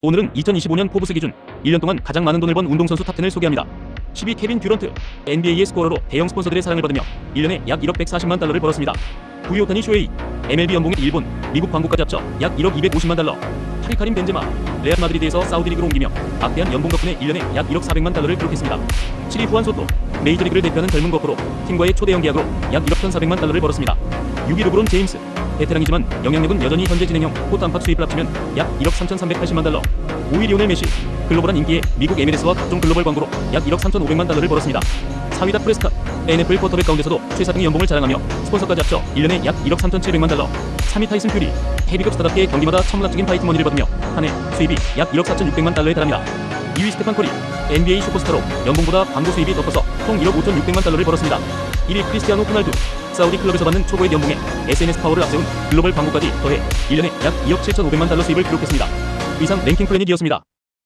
오늘은 2025년 포브스 기준 1년 동안 가장 많은 돈을 번 운동선수 탑10을 소개합니다. 10위 케빈 듀런트 NBA의 스코어로 대형 스폰서들의 사랑을 받으며 1년에 약 1억 140만 달러를 벌었습니다. 9위 오타니 쇼헤이 MLB 연봉의 일본, 미국 광고까지 합쳐 약 1억 250만 달러 하리카림 벤제마 레알 마드리드에서 사우디리그로 옮기며 막대한 연봉 덕분에 1년에 약 1억 400만 달러를 기록했습니다. 7위 후안 소토 메이저리그를 대표하는 젊은 거프로 팀과의 초대형 계약으로 약 1억 1,400만 달러를 벌었습니다. 6위 르브론 제임스 베테랑이지만 영향력은 여전히 현재 진행형 포트 안팎 수입을 합치면 약 1억 3,380만 달러 5위 리오넬 메시 글로벌한 인기에 미국 MLS와 각종 글로벌 광고로 약 1억 3,500만 달러를 벌었습니다. 4위 다 프레스카 NFL 쿼터백 가운데서도 최사등의 연봉을 자랑하며 스폰서까지 합쳐 1년에 약 1억 3,700만 달러 3위 타이슨 퓨리 헤비급 스타답게 경기마다 천문학적인 파이팅 머니를 받으며 한 해 수입이 약 1억 4,600만 달러에 달합니다. 2위 스테판 커리 NBA 슈퍼스타로 연봉보다 광고 수입이 더 커서 총 1억 5,600만 달러를 벌었습니다. 1위 크리스티아노 호날두 사우디 클럽에서 받는 초고의 연봉에 SNS 파워를 앞세운 글로벌 광고까지 더해 1년에 약 2억 7,500만 달러 수입을 기록했습니다. 이상 랭킹 플래닛이었습니다.